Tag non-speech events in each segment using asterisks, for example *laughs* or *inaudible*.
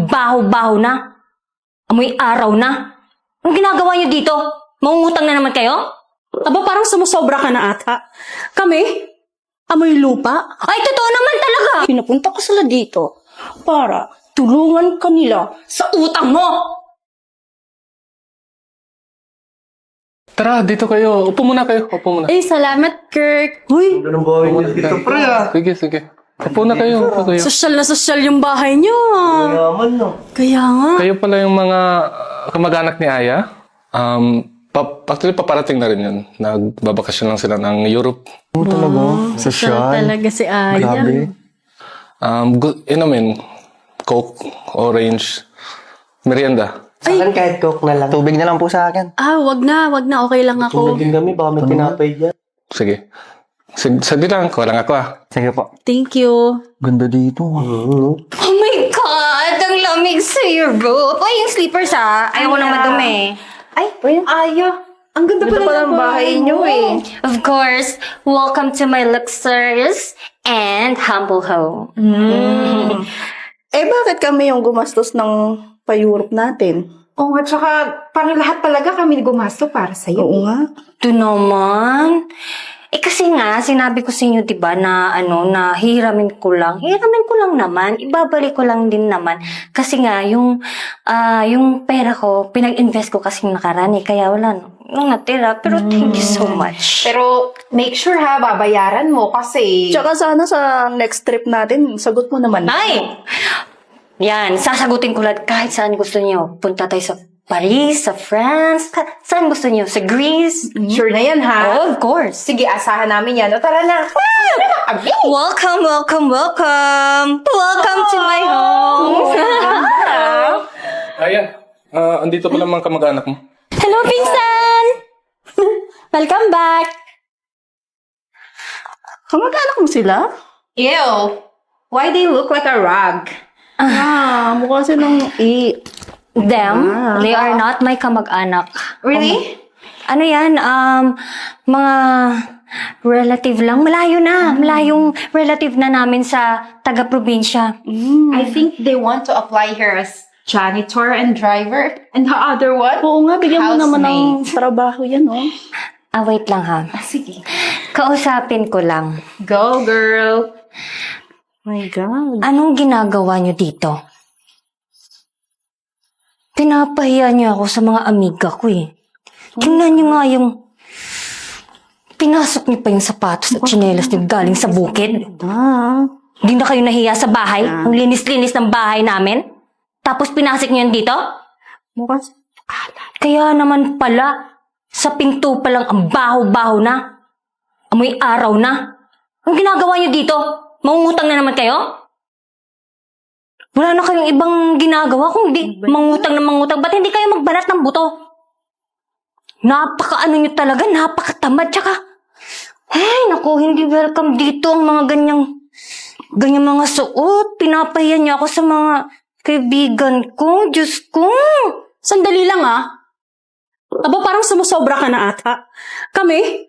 Ang baho-baho na. Amoy araw na. Anong ginagawa niyo dito? Mangungutang na naman kayo? Aba, parang sumusobra ka na ata. Kami, amoy lupa. Ay, totoo naman talaga. Pinapunta ko sila dito para tulungan kanila sa utang mo. Tara, dito kayo. Upo muna kayo. Upo muna. Eh, salamat, Kirk. Uy, Ganun ba yung dito, pre, ah? Sige, sige. Upo na kayo. Upo kayo. sosyal na sosyal yung bahay niyo. ah. Yaman, no? Kaya nga. Kayo pala yung mga uh, kamag-anak ni Aya. Um, pa actually, paparating na rin yun. Nagbabakasyon lang sila ng Europe. Oo, talaga. Sosyal Sosyal. talaga si Aya. Grabe. Um, gu- inumin. Coke, orange, merienda. Sa akin kahit coke na lang. Tubig na lang po sa akin. Ah, wag na, wag na. Okay lang ako. Din kami, baka may tinapay dyan. Sige. Sig saglit lang. Kuha lang ako ah. Sige po. Thank you. Ganda dito. Oh my God! Ang lamig sa Europe. Ay, yung slippers ah. Ayaw ko na madumi. Ay, Ayo. Ang ganda, pala ng bahay niyo eh. Of course, welcome to my luxurious and humble home. Eh, bakit kami yung gumastos ng pa-Europe natin? Oo nga, tsaka parang lahat talaga kami gumasto para sa'yo. Oo nga. Ito naman. Eh kasi nga, sinabi ko sa inyo, di ba, na ano, na hihiramin ko lang. Hihiramin ko lang naman. Ibabalik ko lang din naman. Kasi nga, yung, ah, yung pera ko, pinag-invest ko kasi nakaraan eh. Kaya wala no, nung natira. Pero thank you so much. Pero make sure ha, babayaran mo kasi... Tsaka sana sa next trip natin, sagot mo naman. Ay! Yan, sasagutin ko lahat kahit saan gusto niyo. Punta tayo sa Paris, sa France, ka- saan gusto niyo? Sa Greece? Sure na yan ha. Oh, of course. Sige, asahan namin yan. O tara na. Abi! Welcome, welcome, welcome! Welcome to my home! *laughs* Aya, ah, andito pala mga kamag-anak mo. Hello, Pinsan! *laughs* Welcome back! Kamag-anak mo sila? Ew! Why they look like a rug? Ah, mukha silang i... Them, they are not my kamag-anak. Really? Ano yan, um, mga relative lang. Malayo na. Malayong relative na namin sa taga-probinsya. I think they want to apply here as janitor and driver. And the other one? Oo nga, bigyan mo naman ng Housemate. trabaho yan, oh. Ah, wait lang ha. Sige. Kausapin ko lang. Go, girl. My God. Anong ginagawa niyo dito? Pinapahiya niyo ako sa mga amiga ko eh. Tingnan niyo nga yung... Pinasok niyo pa yung sapatos at tsinelas niyo galing sa bukid. Ah. Hindi na kayo nahiya sa bahay? Ang linis-linis ng bahay namin? Tapos pinasok niyo yan dito? Mukha Kaya naman pala, sa pinto pa lang ang baho-baho na. Amoy araw na. Ang ginagawa niyo dito? Mangungutang na naman kayo? Wala na kayong ibang ginagawa kung di mangutang na mangutang. Ba't hindi kayo magbanat ng buto? Napaka ano nyo talaga, napakatamad. Tsaka, ay naku, hindi welcome dito ang mga ganyang, ganyang mga suot. Pinapahiya niya ako sa mga kaibigan ko. Diyos ko. Sandali lang ah. Aba, parang sumusobra ka na ata. Kami,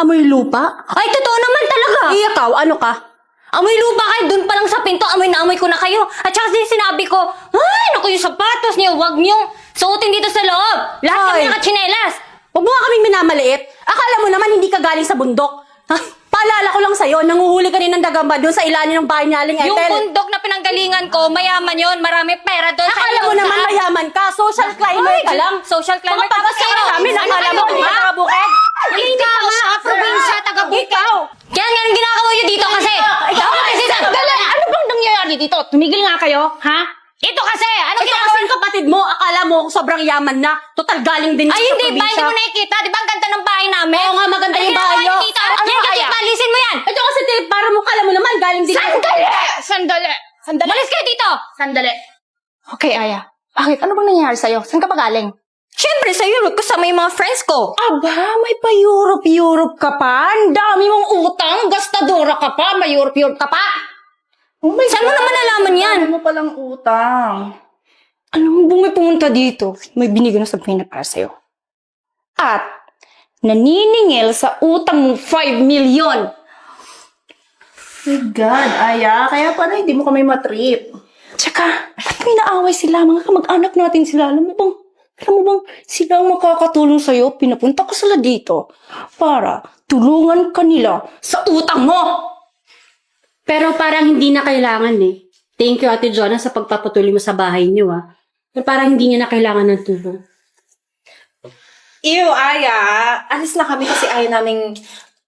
amoy lupa. Ay, totoo naman talaga. Ikaw, ano ka? Amoy lupa kayo, dun pa lang sa pinto, amoy na amoy ko na kayo. At saka sinabi ko, ay, naku yung sapatos niyo, wag niyong suotin dito sa loob. Lahat kami Ay. nakachinelas. Huwag mo nga kaming minamaliit. Akala mo naman hindi ka galing sa bundok. Ha? Paalala ko lang sa'yo, nanguhuli ka rin ng dagamba doon sa ilalim ng bahay ni Aling Yung Ethel. bundok na pinanggalingan ko, mayaman yon, marami pera doon. Akala mo naman mayaman ka, social climber ka lang. Social climber. Mga taga sa namin, akala mo hindi ka. Hindi ka nga, probinsya, taga-bukid. Ikaw! Yan nga ang ginagawa niyo dito kasi. Ikaw kasi Sandali! Ano bang nangyayari dito? Tumigil nga kayo, ha? Ito kasi, ano Ito ginagawa kasi yung kapatid mo, akala mo sobrang yaman na. Total galing din Ay, hindi ba? Hindi mo nakikita. Di ba ang ganda ng bahay namin? Oo nga, maganda Ano yung ginagawa bahay niyo niyo. dito? Ano Yan, kaya? kasi palisin mo yan. Ito kasi te, para mo kala mo naman galing din. Sandali! Sandali! Sandali! Malis kayo dito. Sandali. Okay, Aya. Bakit? Ano bang nangyayari sa'yo? Saan ka pa galing? Siyempre, sa Europe, kasama yung mga friends ko. Aba, may pa Europe-Europe ka pa. Ang dami mong utang. Gastadora ka pa. May Europe-Europe ka pa. Oh my Saan mo naman nalaman yan? Ano mo palang utang? Alam mo, bumi pumunta dito. May binigay na sabihin na para sa'yo. At, naniningil sa utang mong 5 million. My God, Aya. Kaya pala hindi mo kami matrip. Tsaka, ba't may naaway sila? Mga kamag-anak natin sila. Alam mo bang, alam mo bang sila ang makakatulong sa'yo? Pinapunta ko sila dito para tulungan kanila sa utang mo! Pero parang hindi na kailangan eh. Thank you, Ate Jonah, sa pagpapatuloy mo sa bahay niyo, ah. Pero parang hindi niya na kailangan ng tulong. Ew, Aya. Alis na kami kasi ayaw naming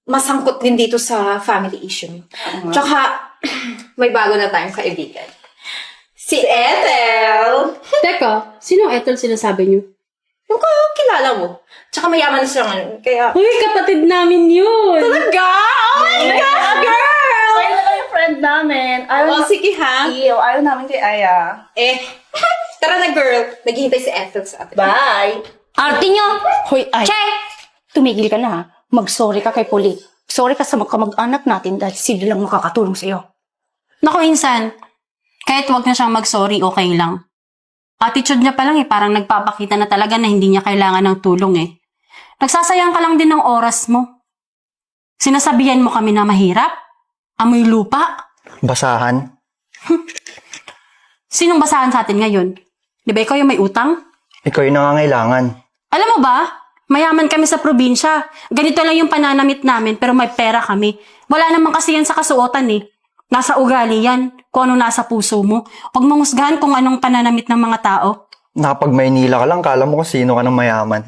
masangkot din dito sa family issue. Tsaka, *clears throat* may bago na tayong kaibigan. Si Ethel! Teka, sino Ethel sinasabi niyo? Yung ka- kilala mo. Tsaka mayaman na siya ngayon. Kaya, Uy, kapatid namin yun! talaga? Oh my gosh, girl! Na friend namin. Ayaw Oh, sige ha. Iyo, ayaw namin kay Aya. Eh, *laughs* tara na girl. Naghihintay si Ethel sa atin. Bye! Arte nyo! Hoy, ay. Che! Tumigil ka na ha. Mag-sorry ka kay Puli. Sorry ka sa mga kamag-anak natin dahil sila lang makakatulong sa'yo. Naku, insan. Kahit wag na siyang mag-sorry, okay lang. Attitude niya pa lang eh, parang nagpapakita na talaga na hindi niya kailangan ng tulong eh. Nagsasayang ka lang din ng oras mo. Sinasabihan mo kami na mahirap? Amoy lupa? Basahan. *laughs* Sinong basahan sa atin ngayon? Di ba ikaw yung may utang? Ikaw yung nangangailangan. Alam mo ba? Mayaman kami sa probinsya. Ganito lang yung pananamit namin pero may pera kami. Wala naman kasi yan sa kasuotan eh. Nasa ugali yan. Kung ano nasa puso mo. Huwag mong husgahan kung anong pananamit ng mga tao. Nakapag Maynila ka lang, kala mo kung sino ka ng mayaman.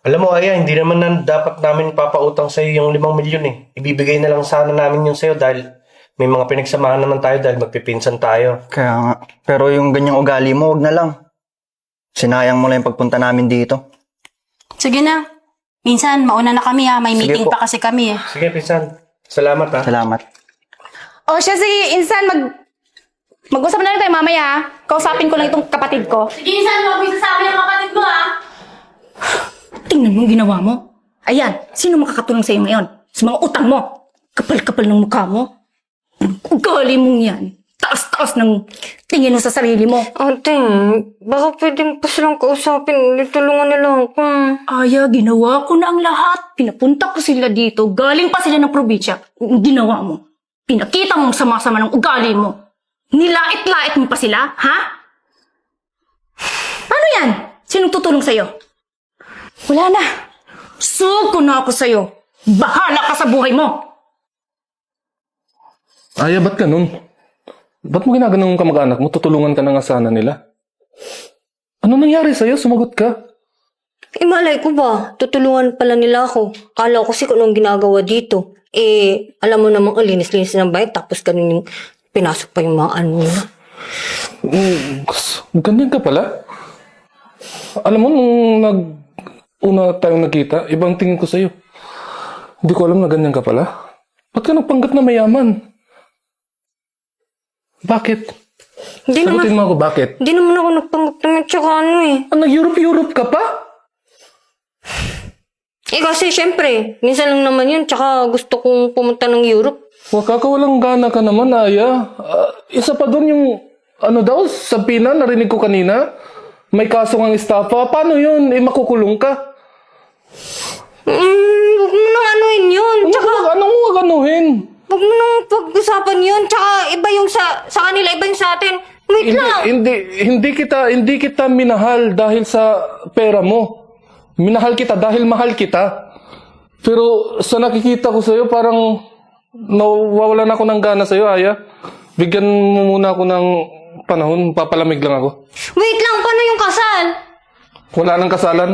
Alam mo, Aya, hindi naman na dapat namin papautang sa'yo yung limang milyon eh. Ibibigay na lang sana namin yung sa'yo dahil may mga pinagsamahan naman tayo dahil magpipinsan tayo. Kaya nga. Pero yung ganyang ugali mo, wag na lang. Sinayang mo lang yung pagpunta namin dito. Sige na. Minsan, mauna na kami ha. May Sige meeting po. pa kasi kami eh. Sige, pinsan. Salamat ha. Salamat. O siya si Insan, mag... Mag-usap na lang tayo mamaya ha. Kausapin ko lang itong kapatid ko. Sige, insan, huwag mo isasabi ang kapatid mo ha. Tingnan mo yung ginawa mo. Ayan, sino makakatulong sa'yo ngayon? Sa mga utang mo. Kapal-kapal ng mukha mo. Ugali mong yan. Taas-taas ng tingin mo sa sarili mo. Ate, baka pwede pa silang kausapin. Tulungan nila ako. Aya, ginawa ko na ang lahat. Pinapunta ko sila dito. Galing pa sila ng probinsya. Ang Ginawa mo. Pinakita mong sama-sama ng ugali mo. Nilait-lait mo pa sila, ha? Ano yan? Sinong tutulong sa'yo? Wala na. Suko na ako sa'yo. Bahala ka sa buhay mo. Aya, ba't ganun? Ba't mo ginaganon ka mag-anak mo? Tutulungan ka na nga sana nila. Ano nangyari sa'yo? Sumagot ka. Eh, malay ko ba? Tutulungan pala nila ako. Kala ko kasi kung anong ginagawa dito. Eh, alam mo namang ang linis-linis ng bahay, tapos ganun yung pinasok pa yung mga ano nila. Mm, ganyan ka pala. Alam mo, nung nag... Una tayong nakita, ibang tingin ko sa'yo. Hindi ko alam na ganyan ka pala. Ba't ka nagpanggap na mayaman? Bakit? Hindi naman, Sagutin mo ako, bakit? hindi naman ako nagpanggap naman tsaka ano eh. Ah, nag-Europe-Europe ka pa? Eh kasi syempre, minsan lang naman yun, tsaka gusto kong pumunta ng Europe. Wakakawalang gana ka naman, Aya. Ah, isa pa doon yung, ano daw, sa Pina, narinig ko kanina. May kaso ng estafa. Paano yun? Eh, makukulong ka. Mm, huwag mo nang anuhin yun. Tsaka, Tsaka, anong huwag anuhin? Huwag mo nang pag-usapan yun. Tsaka, iba yung sa, sa kanila, iba yung sa atin. Wait Hindi, lang. hindi, hindi kita, hindi kita minahal dahil sa pera mo. Minahal kita dahil mahal kita. Pero sa nakikita ko sa'yo, parang nawawalan ako ng gana sa'yo, Aya. Bigyan mo muna ako ng panahon, papalamig lang ako. Wait lang, paano yung kasal? Wala nang kasalan.